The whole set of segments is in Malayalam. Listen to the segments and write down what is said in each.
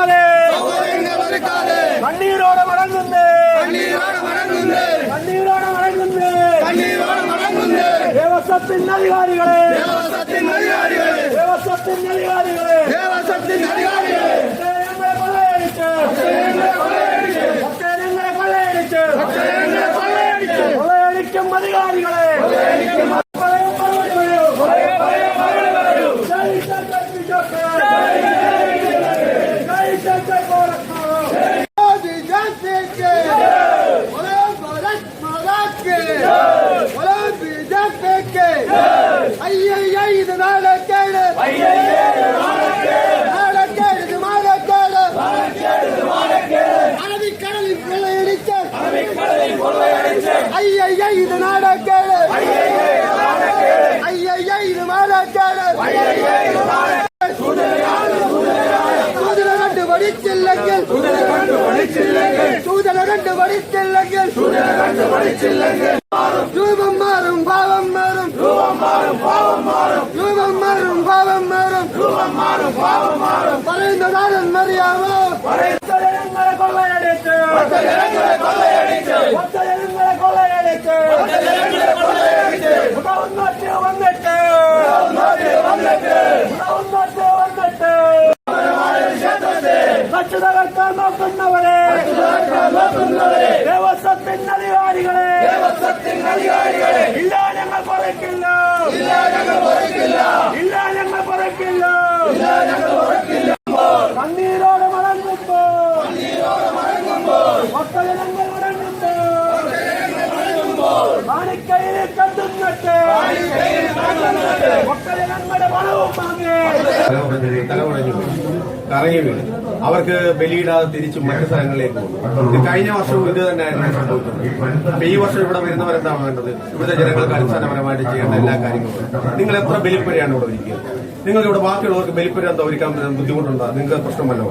ഒതുക്കാതെ കണ്ണീരോടെ മടങ്ങുന്നേ. കണ്ണീരോടെ മടങ്ങുന്നേ. ദേവസ്വത്തിൻ അധികാരികളെ. ദേവസ്വത്തിൻ അധികാരികളെ. ഞങ്ങളെ കൊള്ളയടിച്ച്. ഞങ്ങളെ കൊള്ളയടിച്ച്. കൊള്ളയടിക്കും അധികാരികളെ. പറയൂ, മറുപടി പറയൂ. ജയ് ശങ്കർ ബിജോക്ക്. ஐயையே இது நாளக்கேடு ஐயையே இது நாளக்கேடு நாளக்கேடு இது மாதக்கேடு நாளக்கேடு மாதக்கேடு அரபிக் கடலில் கொள்ளையடிச்ச அரபிக் கடலில் கொள்ளையடிச்ச ஐயையே இது நாளக்கேடு ஐயையே இது நாளக்கேடு ஐயையே இது மாதக்கேடு கண்டு படிச்சில்லங்கள் சூதனை கண்டு படிச்சில்லங்கள் சூதனை கண்டு മാറും പറയുന്നതാരെന്നറിയാമോ ഒറ്റജനങ്ങളെ കൊള്ളയടിച്ച് ഒറ്റജനങ്ങളെ കൊള്ളയടിച്ച് ഉണർന്നൊറ്റ് വന്നിട്ട് ഉണർന്നൊറ്റ് വന്നിട്ട് കച്ചു തകർക്കാൻ നോക്കുന്നവരെ ദേവസ്വത്തിൻ അധികാരികളെ ഇല്ല ഞങ്ങൾ കുറയ്ക്കില്ല അവർക്ക് ബലിയിടാതെ തിരിച്ച് മറ്റു സ്ഥലങ്ങളിലേക്ക് പോകും കഴിഞ്ഞ വർഷവും ഇത് തന്നെയായിരുന്നു സംഭവിക്കുന്നത് ഈ വർഷം ഇവിടെ വരുന്നവരെന്താണ് വേണ്ടത്? ഇവിടുത്തെ ജനങ്ങൾക്ക് അടിസ്ഥാനപരമായിട്ട് ചെയ്യേണ്ട എല്ലാ കാര്യങ്ങളും. നിങ്ങൾ എത്ര ബലിപ്പുരയാണ് ഇവിടെ ഇരിക്കുന്നത് നിങ്ങൾക്ക് ഇവിടെ ബാക്കിയുള്ളവർക്ക് ബലിപ്പുര എന്താ ഒരുക്കാൻ ബുദ്ധിമുട്ടുണ്ടോ? നിങ്ങൾക്ക് പ്രശ്നമല്ലോ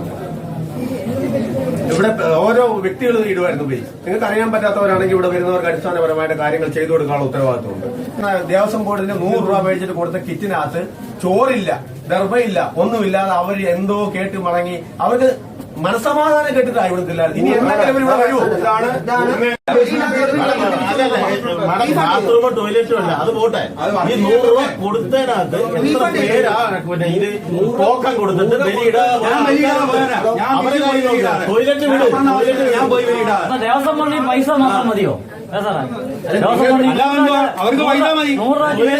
വ്യക്തികൾ ഇടുമായിരുന്നു പോയി നിങ്ങൾക്ക് അറിയാൻ പറ്റാത്തവരാണെങ്കിൽ ഇവിടെ വരുന്നവർക്ക് അടിസ്ഥാനപരമായിട്ട് കാര്യങ്ങൾ ചെയ്തു കൊടുക്കാനുള്ള ഉത്തരവാദിത്വമുണ്ട്. ദേവസ്വം ബോർഡിന് നൂറ് രൂപ മേടിച്ചിട്ട് കൊടുത്ത കിറ്റിനകത്ത് ചോറില്ല ദർഭയില്ല ഒന്നുമില്ലാതെ അവർ എന്തോ കേട്ട് മടങ്ങി അവർക്ക് മനസമാധാനം കേട്ടിട്ടാ ഇവിടെ ഇല്ലായിരുന്നു ഇനി എന്തെങ്കിലും ഇവിടെ ബാത്റൂമും ടോയ്ലറ്റും അല്ല അത് പോട്ടെ. ഈ നൂറ് രൂപ കൊടുത്തതിനകത്ത് എത്ര പേരാ? പിന്നെ ഇത് ടോക്കൺ കൊടുത്തിട്ട് ബലിയിടാ ടോയ്ലറ്റ് വിട്. ടോയ്ലറ്റ് ഞാൻ പോയി ബലിയിടാ. അപ്പൊ ദേവസ്വം ബോർഡിന് പൈസ മാത്രം മതിയോ? അവർക്ക് പൈസ മതി. നൂറ് രൂപ